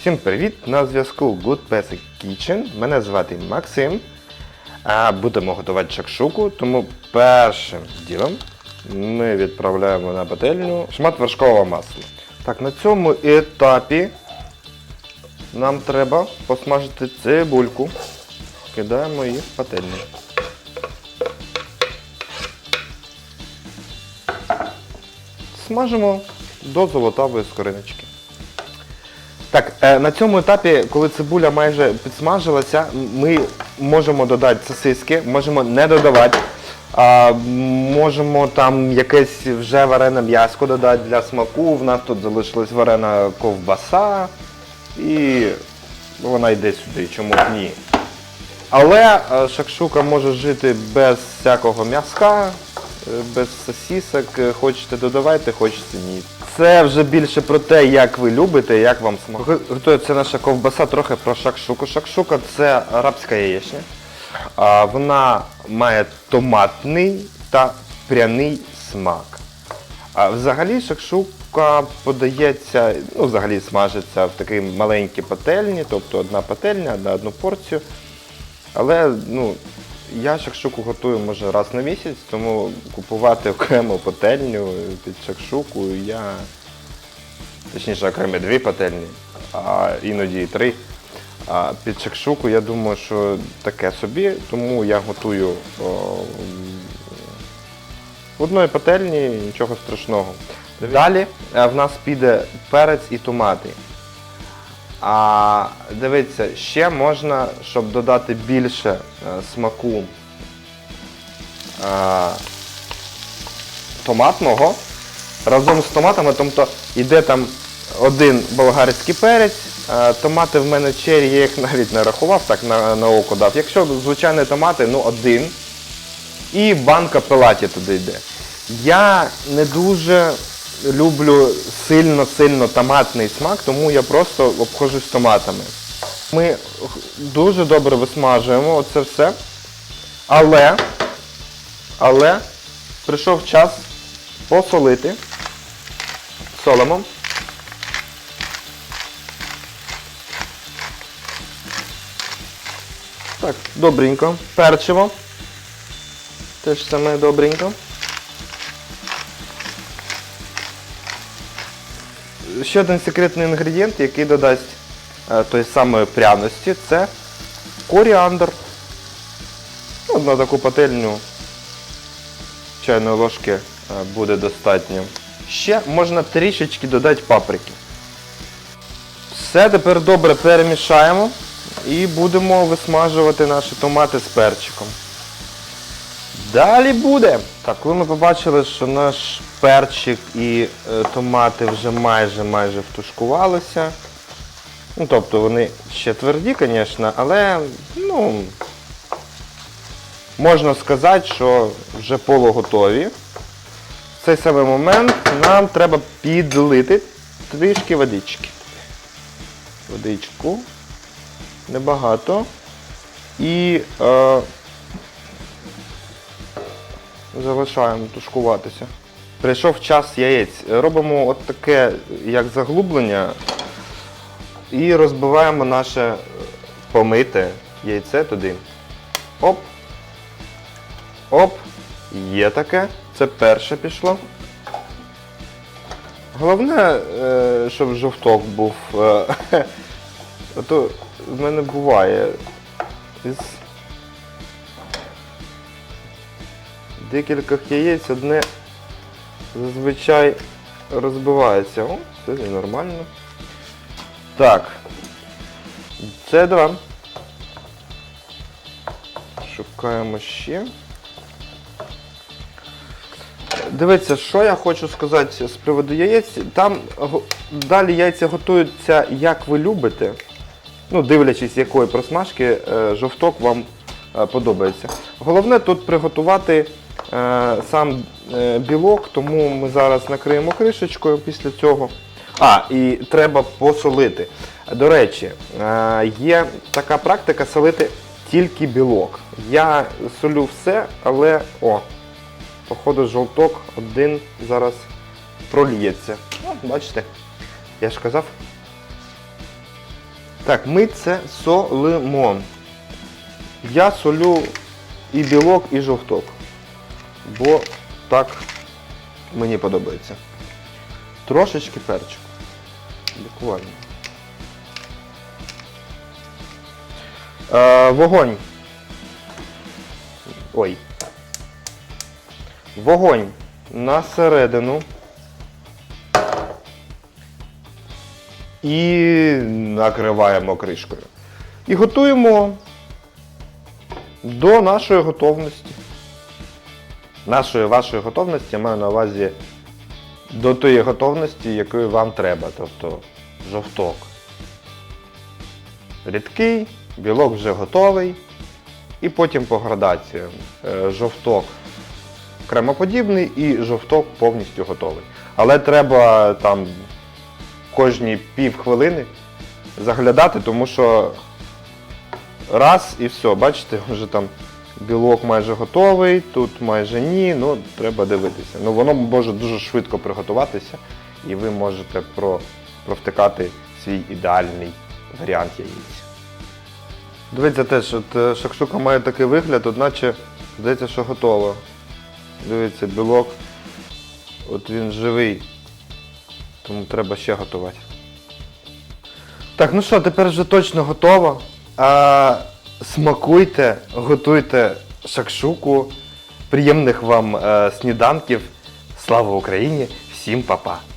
Всім привіт! На зв'язку Good Pesic Kitchen. Мене звати Максим. А будемо готувати шакшуку, тому першим ділом ми відправляємо на пательню шмат вершкового масла. Так, на цьому етапі нам треба посмажити цибульку. Кидаємо її в пательню. Смажимо до золотавої скориночки. Так, е, на цьому етапі, коли цибуля майже підсмажилася, ми можемо додати сосиски, можемо не додавати. Можемо там якесь вже варене м'яско додати для смаку. В нас тут залишилась варена ковбаса і вона йде сюди, чому б ні. Але е, шакшука може жити без всякого м'яска, е, без сосісок. Е, Хочете додавайте, хочете ні. Це вже більше про те, як ви любите, як вам смакує. Готується наша ковбаса трохи про шакшуку. Шакшука це арабська яєчня. Вона має томатний та пряний смак. А взагалі шакшука подається, ну взагалі смажиться в такій маленькій пательні, тобто одна пательня на одну порцію. Але ну, я шакшуку готую може раз на місяць, тому купувати окрему пательню під шакшуку я. Точніше, окремі дві пательні, а іноді і три. А під шакшуку я думаю, що таке собі, тому я готую о, в одної пательні, нічого страшного. Далі е, в нас піде перець і томати. А дивіться, ще можна, щоб додати більше е, смаку е, томатного разом з томатами, тобто йде там один болгарський перець, е, томати в мене чері, я їх навіть не рахував, так на, на око дав. Якщо звичайні томати, ну один. І банка пелаті туди йде. Я не дуже люблю сильно-сильно томатний смак, тому я просто обходжусь томатами. Ми дуже добре висмажуємо оце все. Але, але прийшов час посолити солимо. Так, добренько. Перчимо. Теж саме добренько. Ще один секретний інгредієнт, який додасть е, тої самої пряності, це коріандр. Ну, на таку пательню чайної ложки е, буде достатньо. Ще можна трішечки додати паприки. Все, тепер добре перемішаємо і будемо висмажувати наші томати з перчиком. Далі буде. Так, коли ми побачили, що наш перчик і е, томати вже майже майже втушкувалися. Ну, тобто вони ще тверді, звісно, але ну, можна сказати, що вже полуготові. В цей самий момент нам треба підлити трішки водички. Водичку. Небагато. І е, залишаємо тушкуватися. Прийшов час яєць. Робимо от таке, як заглублення, і розбиваємо наше помите яйце туди. Оп. Оп. Є таке. Це перше пішло. Головне, е, щоб жовток був. е, А то в мене буває із декількох яєць одне зазвичай розбивається. О, це нормально. Так. Це два. Шукаємо ще. Дивіться, що я хочу сказати з приводу яєць. Там далі яйця готуються, як ви любите. Ну, дивлячись, якої просмажки е, жовток вам е, подобається. Головне тут приготувати сам е, білок, тому ми зараз накриємо кришечкою після цього. А, і треба посолити. До речі, е, є така практика солити тільки білок. Я солю все, але о, походу жовток один зараз прольється. О, бачите, я ж казав. Так, ми це солимо. Я солю і білок, і жовток. Бо так мені подобається. Трошечки перчику. Буквально. Е, вогонь. Ой. Вогонь на середину. І накриваємо кришкою. І готуємо до нашої готовності. Нашої вашої готовності я маю на увазі до тої готовності, якої вам треба. Тобто жовток. Рідкий, білок вже готовий. І потім по градаціям. Е, Жовток кремоподібний і жовток повністю готовий. Але треба там кожні пів хвилини заглядати, тому що раз і все, бачите, вже там білок майже готовий, тут майже ні, ну треба дивитися. Ну воно може дуже швидко приготуватися, і ви можете про, провтикати свій ідеальний варіант яєць. Дивіться теж, от е, шакшука має такий вигляд, одначе здається, що готово. Дивіться, білок. От він живий. Тому треба ще готувати. Так, ну що, тепер вже точно готово. А, смакуйте, готуйте шакшуку. Приємних вам е, сніданків. Слава Україні! Всім па-па!